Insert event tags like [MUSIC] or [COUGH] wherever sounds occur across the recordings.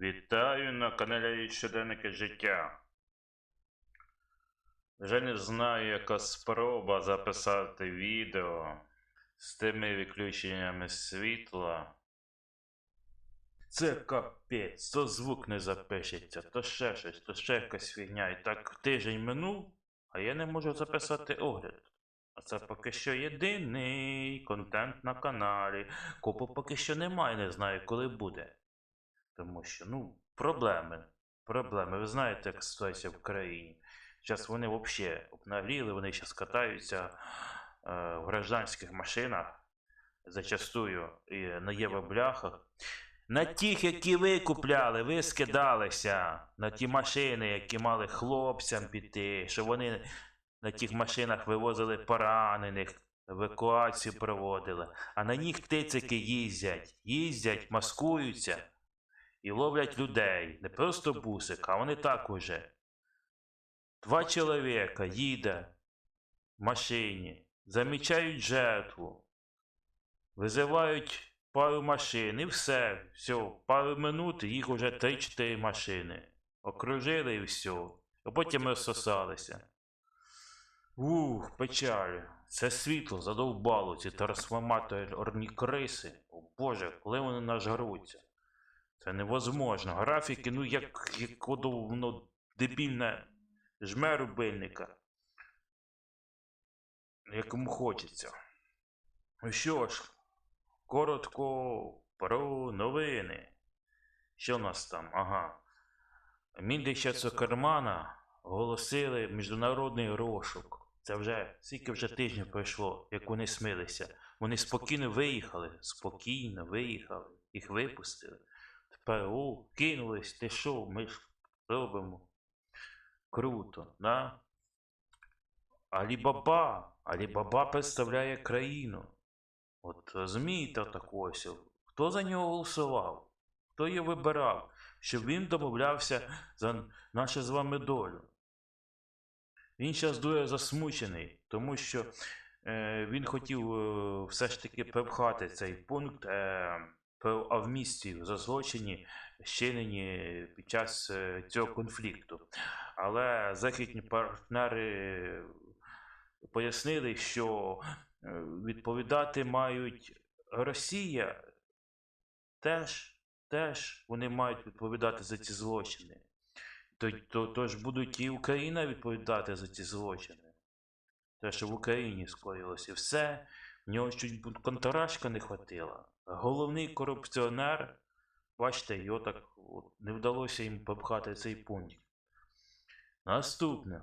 Вітаю на каналі Щоденники життя. Вже не знаю, яка спроба записати відео з тими відключеннями світла. Це капець, то звук не запишеться, то ще щось, то ще якась фігня. І так тиждень минув, а я не можу записати огляд. А це поки що єдиний контент на каналі. Копу поки що немає, не знаю, коли буде. Тому що, ну, проблеми. Проблеми. Ви знаєте, як ситуація в країні. Зараз вони взагалі обнагліли, вони зараз катаються е, в гражданських машинах, зачастую і на євробляхах. На тих, які ви купляли, ви скидалися на ті машини, які мали хлопцям піти, що вони на тих машинах вивозили поранених, евакуацію проводили, а на них тицики їздять, їздять, маскуються і ловлять людей. Не просто бусик, а вони так уже. Два чоловіка їде в машині, замічають жертву, визивають пару машин і все. Все, пару минут їх уже 3-4 машини. Окружили і все. А потім розсосалися. Ух, печаль. Це світло задовбало, ці трансформаторні криси. О Боже, коли вони нажруться? Це невозможно. Графіки, ну як, як воно дебільне жме рубильника. Якому хочеться. Ну що ж, коротко про новини. Що в нас там? Ага. Міндича Цукермана оголосили міжнародний розшук. Це вже скільки вже тижнів пройшло, як вони смилися. Вони спокійно виїхали, спокійно виїхали, їх випустили. О, кинулись, ти що, ми ж робимо. Круто, да? Алібаба. Алібаба представляє країну. От розумієте так ось. Хто за нього голосував? Хто його вибирав, щоб він домовлявся за нашу з вами долю? Він зараз дуже засмучений, тому що е, він хотів е, все ж таки припхати цей пункт е, про амністію за злочині, вчинені під час е, цього конфлікту. Але західні партнери пояснили, що е, відповідати мають Росія теж, теж вони мають відповідати за ці злочини. То, то, тож будуть і Україна відповідати за ці злочини. Те, що в Україні скоїлося і все, в нього чуть бу- не хватило. Головний корупціонер, бачите, його так от, не вдалося їм попхати цей пункт. Наступне.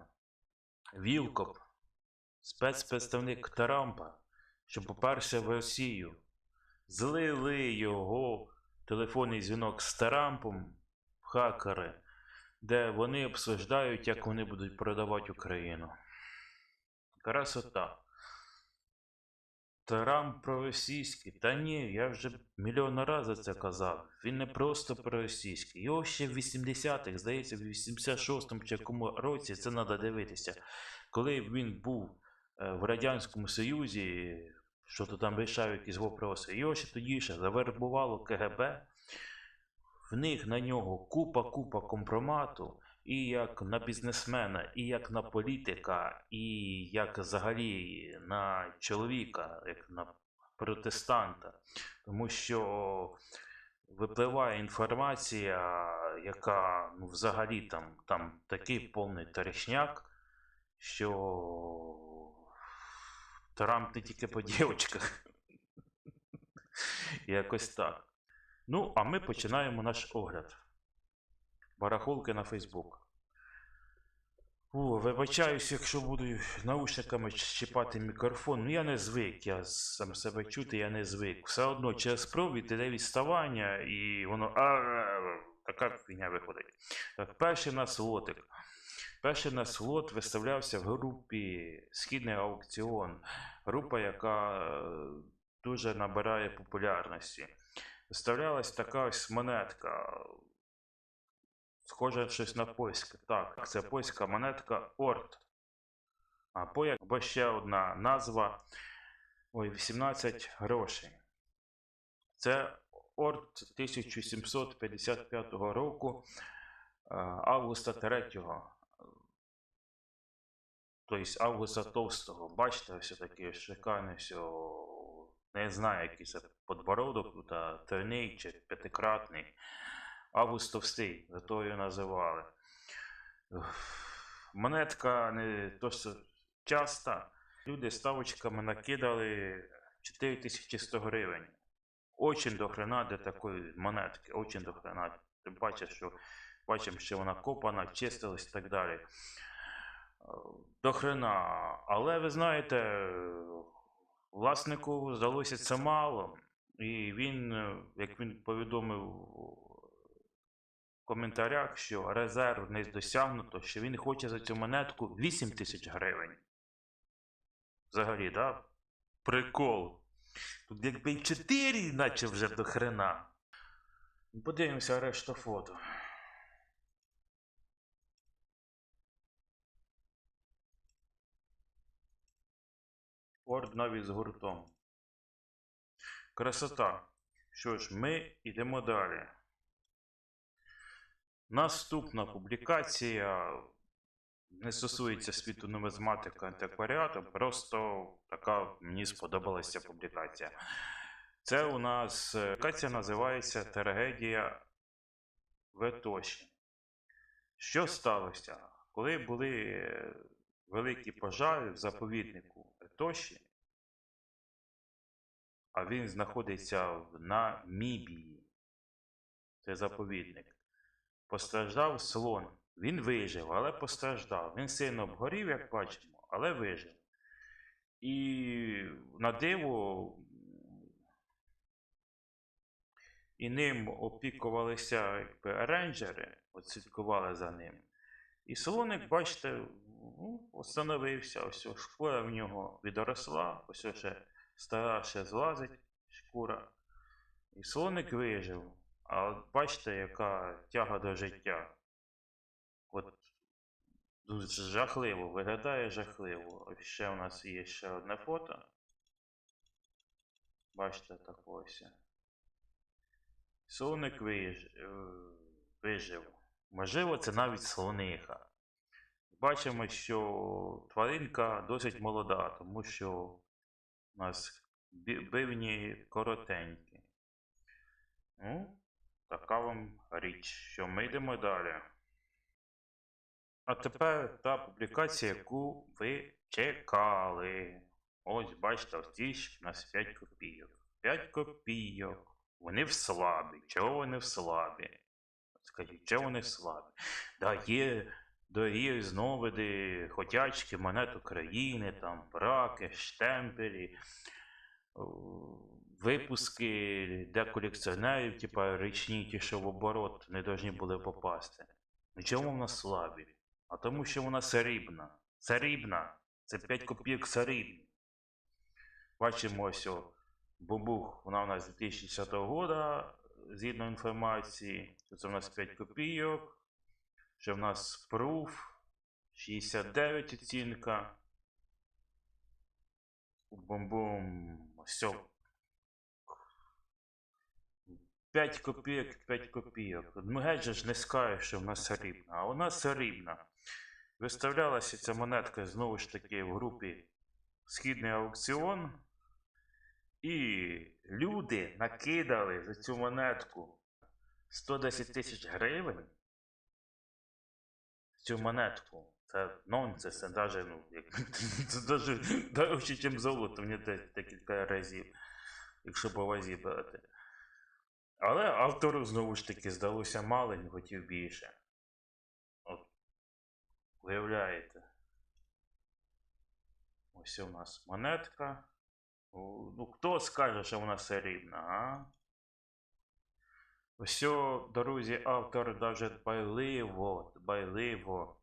Вілкоп, спецпредставник Трампа, що поперся в Росію. Злили його телефонний дзвінок з Трампом, хакери, де вони обсуждають, як вони будуть продавати Україну. Красота. Трамп проросійський. Та ні, я вже мільйон разів це казав. Він не просто проросійський. Його ще в 80-х, здається, в 86-му чи якому році це треба дивитися. Коли він був е, в Радянському Союзі, що то там вирішав якісь вопроси, його ще тоді ще завербувало КГБ. В них на нього купа-купа компромату, і як на бізнесмена, і як на політика, і як взагалі на чоловіка, як на протестанта. Тому що випливає інформація, яка ну, взагалі там, там такий повний таришняк, що Трамп не тільки по дівчинках. Якось так. Ну, а ми починаємо наш огляд. Барахолки на Фейсбук. О, вибачаюсь, якщо буду наушниками чіпати мікрофон. Ну я не звик, я сам себе чути, я не звик. Все одно через провід іде відставання, і воно така фігня виходить. Так, перший нас лотик. Перший нас лот виставлявся в групі Східний аукціон. Група, яка е, дуже набирає популярності. Виставлялась така ось монетка. Схоже щось на польське. Так, це польська монетка Орт. А або ще одна назва. Ой, 18 грошей. Це Орд 1755 року, е, августа 3 Тобто Августа Товстого. Бачите, все таке шикарне все. Не знаю, який це подбородок, та тройний чи п'ятикратний. Август Товстий, зато його називали. Монетка не що часто. Люди ставочками накидали 4100 гривень. Очень до хрена для такої монетки, очень до хрена. Ти бачиш, що бачимо, що вона копана, чистилась і так далі. До хрена. Але ви знаєте, власнику здалося це мало. І він, як він повідомив коментарях, що резерв не досягнуто, що він хоче за цю монетку 8 тисяч гривень. Взагалі, да? Прикол. Тут якби й 4, наче вже до хрена. Подивимося решту фото. Орд навіть з гуртом. Красота. Що ж, ми йдемо далі. Наступна публікація не стосується світу нумизматики антикваріату, просто така мені сподобалася публікація. Це у нас е, публікація називається Трагедія в Етоші. Що сталося? Коли були е, великі пожари в заповіднику Етоші, а він знаходиться в Намібії, це заповідник, постраждав слон. Він вижив, але постраждав. Він сильно обгорів, як бачимо, але вижив. І на диво і ним опікувалися якби, рейнджери, слідкували за ним. І слоник, бачите, ну, остановився, ось шкура в нього відросла, ось ще стара ще злазить шкура. І слоник вижив. А от бачите, яка тяга до життя. От жахливо, виглядає жахливо. Ось ще у нас є ще одне фото. Bачите, так ось. Слоник виж... е, вижив. Можливо, це навіть слониха. Бачимо, що тваринка досить молода, тому що у нас бивні коротенькі. Ну, така вам річ, що ми йдемо далі. А тепер та публікація, яку ви чекали. Ось бачите, ось ж у нас 5 копійок. 5 копійок. Вони в слабі. Чого вони в слабі? Скажіть, чого вони в слабі? Да, є дорогі зновиди, хотячки, монет України, там, браки, штемпелі, випуски для колекціонерів, типа річні, ті, що в оборот не повинні були попасти. Ну чому вона слабі? А тому, що вона срібна. Срібна. Це 5 копійок срібні. Бачимо ось о, бубух, вона у нас 2010 года, згідно інформації. Це у нас 5 копійок. Ще в нас пруф 69 оцінка. Бум-бум. Все. 5 копійок, 5 копійок. Ну, геть же ж не скажеш, що в нас срібна, а вона срібна. Виставлялася ця монетка знову ж таки в групі Східний аукціон. І люди накидали за цю монетку 110 тисяч гривень. Цю монетку. Це нонсенс, це навіть, ну, [LAUGHS] це навіть дорожче, ніж золото, мені де- декілька разів, якщо по вазі брати. Але автору знову ж таки здалося мало, він хотів більше. От, уявляєте. Ось у нас монетка. Ну, хто скаже, що вона срібна, а? Ось, друзі, автор даже дбайливо, дбайливо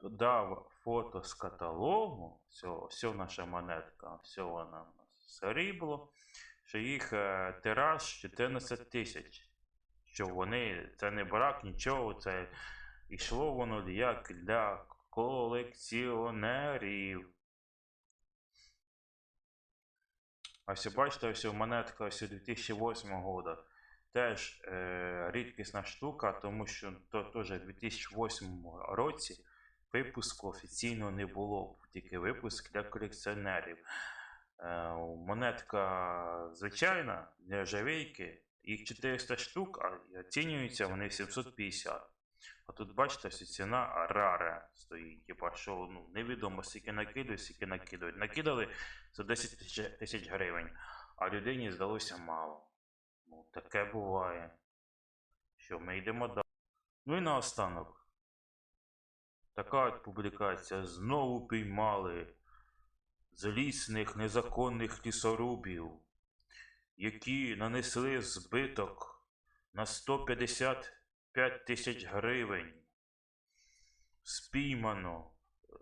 додав фото з каталогу. Все, все наша монетка, все вона у нас срібло, що їх е, тираж 14 тисяч. Що вони, це не брак, нічого, це йшло воно як для колекціонерів. А все бачите, ось монетка ось 2008 года. теж е, рідкісна штука, тому що то теж у 2008 році випуску офіційно не було, тільки випуск для колекціонерів. Е, монетка звичайна для жавейки, їх 400 штук, а оцінюються вони 750. А тут бачите, ось ціна рара стоїть. Типа, що ну, невідомо, скільки накидують, скільки накидують. Накидали за 10 тисяч- тисяч гривень, а людині здалося мало. Ну, таке буває. Що, ми йдемо далі. Ну і наостанок. Така от публікація. Знову піймали злісних незаконних лісорубів, які нанесли збиток на 155 тисяч гривень. Спіймано е,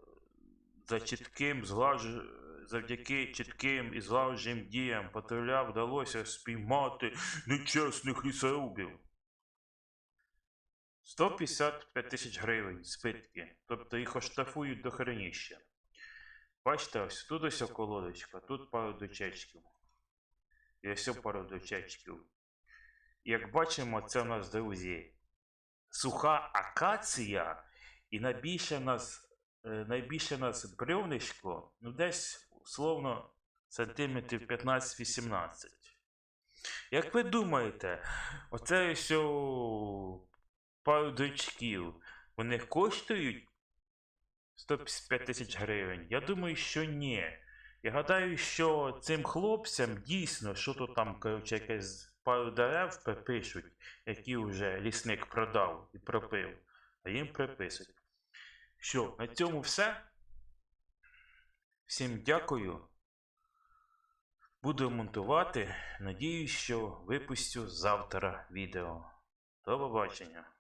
за чітким злаж... завдяки чітким і злагодженим діям патруля вдалося спіймати нечесних лісорубів. 155 тисяч гривень збитки. Тобто їх оштрафують до хреніща. Бачите, ось тут ось околодочка, тут пару дочечків. І ось пару дочечків. Як бачимо, це у нас, друзі, суха акація, і найбільше нас, е, найбільше нас бревнишко, ну десь, словно, сантиметрів 15-18. Як ви думаєте, оце ось пару дочків, вони коштують 155 тисяч гривень? Я думаю, що ні. Я гадаю, що цим хлопцям дійсно, що то там, коротше, якесь пару дерев припишуть, які вже лісник продав і пропив, а їм приписують. Що, на цьому все. Всім дякую. Буду монтувати. Надіюсь, що випустю завтра відео. До побачення.